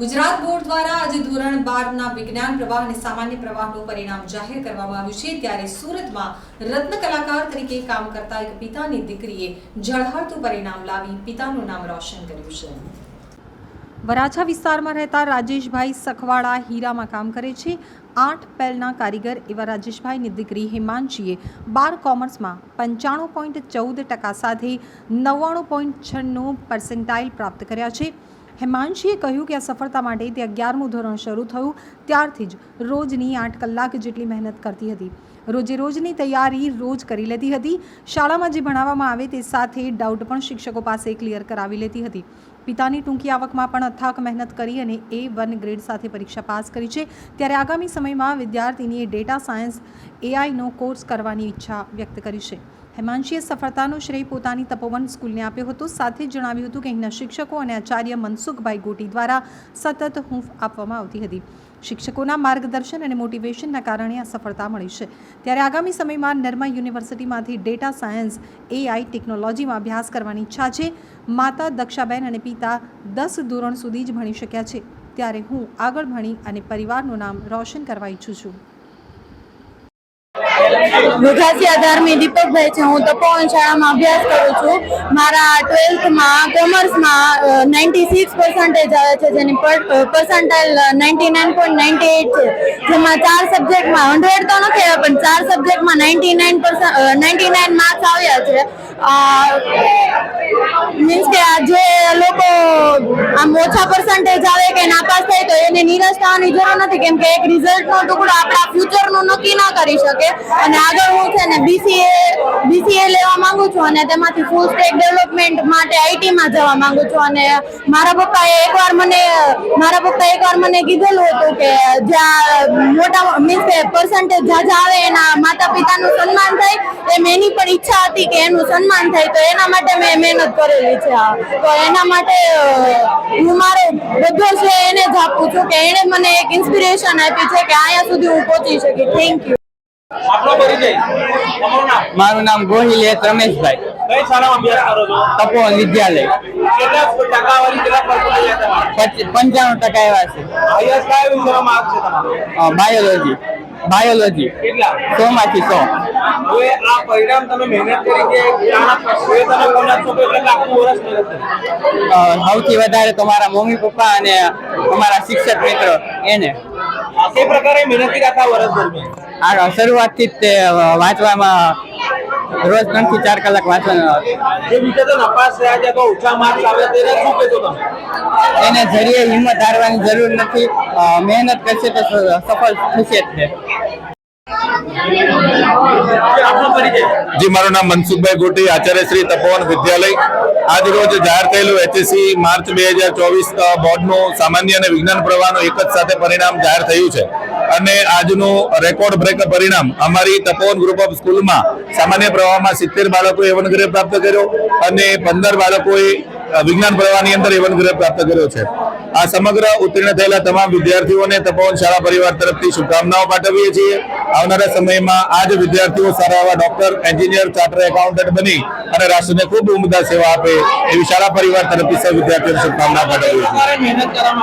Gujarat board દ્વારા આજે ધોરણ બારના વિજ્ઞાન પ્રવાહ અને સામાન્ય પ્રવાહનું પરિણામ જાહેર કરવામાં આવ્યું છે. ત્યારે સુરતમાં રત્ન કલાકાર તરીકે કામ કરતા એક પિતાની દીકરીએ ઝળહળતું પરિણામ લાવી પિતાનું નામ રોશન કર્યું છે. વરાછા વિસ્તારમાં રહેતા રાજેશભાઈ સખવાડા હીરામાં કામ કરે છે. આઠ પેલના કારીગર એવા રાજેશભાઈની દીકરી હિમાંશીએ બાર કોમર્સમાં પંચાણું પોઈન્ટ ચૌદ ટકા સાથે નવ્વાણું પોઈન્ટ છન્નું પર્સન્ટાઇલ પ્રાપ્ત કર્યા છે. હિમાંશીએ કહ્યું કે આ સફળતા માટે તે અગિયારમું ધોરણ શરૂ થયું, ત્યારથી જ રોજની આઠ કલાક જેટલી મહેનત કરતી હતી. રોજે રોજની તૈયારી રોજ કરી લેતી હતી. શાળામાં જે ભણાવવામાં આવે તે સાથે ડાઉટ પણ શિક્ષકો પાસે ક્લિયર કરાવી લેતી હતી. પિતાની ટૂંકી આવકમાં પણ અથાક મહેનત કરી અને એ વન ગ્રેડ સાથે પરીક્ષા પાસ કરી છે. ત્યારે આગામી સમયમાં વિદ્યાર્થીનીએ ડેટા સાયન્સ એઆઈનો કોર્સ કરવાની ઈચ્છા વ્યક્ત કરી છે. હેમાંશીએ સફળતાનો શ્રેય પોતાની તપોવન સ્કૂલને આપ્યો હતો. સાથે જણાવ્યું હતું કે અહીંના શિક્ષકો અને આચાર્ય મનસુખભાઈ ગોટી દ્વારા સતત હૂંફ આપવામાં આવતી હતી. શિક્ષકોના માર્ગદર્શન અને મોટિવેશનના કારણે આ સફળતા મળી છે. ત્યારે આગામી સમયમાં નર્મા યુનિવર્સિટીમાંથી ડેટા સાયન્સ એઆઈ ટેકનોલોજીમાં અભ્યાસ કરવાની ઈચ્છા છે. માતા દક્ષાબેન અને પિતા દસ ધોરણ સુધી જ ભણી શક્યા છે. ત્યારે હું આગળ ભણી અને પરિવારનું નામ રોશન કરવા ઈચ્છું છું. વિઘાસિયા ધાર્મી દીપકભાઈ છે. હું તપોવન શાળામાં અભ્યાસ કરું છું. મારા ટ્વેલ્થમાં, કોમર્સમાં નાઇન્ટી સિક્સ પર્સન્ટેજ આવે છે. જેની percentile ninety nine point ninety eight છે. જેમાં ચાર સબ્જેક્ટમાં હંડ્રેડ તો નથી આવ્યા, પણ ચાર સબ્જેક્ટમાં ninety nine ninety nine marks આવ્યા છે. મીન્સ કે જે લોકો આમ ઓછા પર્સન્ટેજ આવે કે નાપાસ થાય તો એને નિરાશ થવાની જરૂર નથી, કેમ કે એક રિઝલ્ટનો ટુકડો આપણા ફ્યુચરનું નક્કી ના કરી શકે અને આગળ હું છે ને બીસીએ બીસીએ લેવા માંગુ છું અને તેમાંથી ફૂલ સ્ટેક ડેવલપમેન્ટ માટે આઈટીમાં જવા માંગુ છું. અને મારા પપ્પાએ એકવાર મને, મારા પપ્પાએ એકવાર મને કીધેલું હતું કે જ્યાં મોટા મીન્સ કે પર્સન્ટેજ જાજા આવે એના માતા પિતાનું સન્માન થાય, એમ એની પણ ઈચ્છા હતી કે એનું સન્માન થાય તો એના માટે મેં મહેનત કરેલી છે તો એના માટે હું મારો બધો છે એને જ આપું છું કે એણે મને એક ઇન્સ્પિરેશન આપી છે કે અહીંયા સુધી હું પહોંચી શકી. થેન્ક યુ મારું નામ ગોહિલ એ રમેશભાઈ. કઈ શાળામાં અભ્યાસ કરો છો? તપોવન વિદ્યાલય. કેટલા ટકાવારી કેટલા પર્સન્ટેજ આવ્યા તમારે? પચ- પંચાણું ટકા એવા છે. હાઈએસ્ટ કયા વિષયમાં માર્ક છે તમારો બાયોલોજી બાયોલોજી સો માંથી સો. આ પરિણામ તમે મહેનત કરી સૌથી વધારે તો મારા મમ્મી પપ્પા અને અમારા શિક્ષક મિત્રો એને. તે પ્રકારે મહેનત કરી આખા વર્ષ દરમિયાન? આ શરૂઆતથી જ તે વાંચવામાં રોજ ત્રણથી ચાર કલાક વાંચવાનો જે વિષય તો નપાસ થયા છે તો ઓછા માર્ક્સ આવે તેને શું કહેતો તમે? એને જરીએ હિંમત હારવાની જરૂર નથી. મહેનત કરશે તો સફળ થશે જ છે જી મારું નામ મનસુખભાઈ ગોટી આચાર્ય શ્રી તપોવન વિદ્યાલય. આજ રોજ જાહેર થયેલું એચએસસી માર્ચ બે હજાર ચોવીસ બોર્ડનું સામાન્ય અને વિજ્ઞાન પ્રવાહનું એક જ સાથે પરિણામ જાહેર થયું છે. અને આજનું રેકોર્ડ બ્રેક પરિણામ, અમારી તપોવન ગ્રુપ ઓફ સ્કૂલમાં સામાન્ય પ્રવાહમાં સિત્તેર બાળકોએ એવન પ્રાપ્ત કર્યો અને પંદર બાળકોએ વિજ્ઞાન પ્રવાહની અંદર એવન પ્રાપ્ત કર્યો છે. આ સમગ્ર ઉત્તીર્ણ થયેલા તમામ વિદ્યાર્થીઓને તપોવન શાળા પરિવાર તરફથી શુભકામનાઓ પાઠવીએ છીએ. આવનારા સમયમાં આ જ વિદ્યાર્થીઓ સારા એવા ડોક્ટર એન્જિનિયર ચાર્ટર એકાઉન્ટન્ટ બની અને રાષ્ટ્રને ખૂબ ઉમદા સેવા આપે એવી શાળા પરિવાર તરફથી સૌ વિદ્યાર્થીઓને શુભકામના પાઠવીએ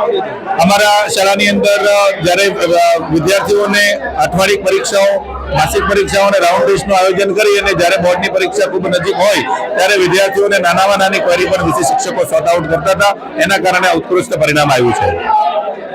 છીએ. અમારા શાળાની અંદર જ્યારે વિદ્યાર્થીઓને અઠવાડિક પરીક્ષાઓ માસિક પરીક્ષાઓ અને રાઉન્ડ ટેસ્ટનું આયોજન કરી અને જ્યારે બોર્ડની પરીક્ષા ખૂબ નજીક હોય, ત્યારે વિદ્યાર્થીઓને નાનામાં નાની ક્વેરી પણ વિશે શિક્ષકો સોર્ટ આઉટ કરતા હતા. એના કારણે ઉત્કૃષ્ટ પરિણામ આવ્યું છે.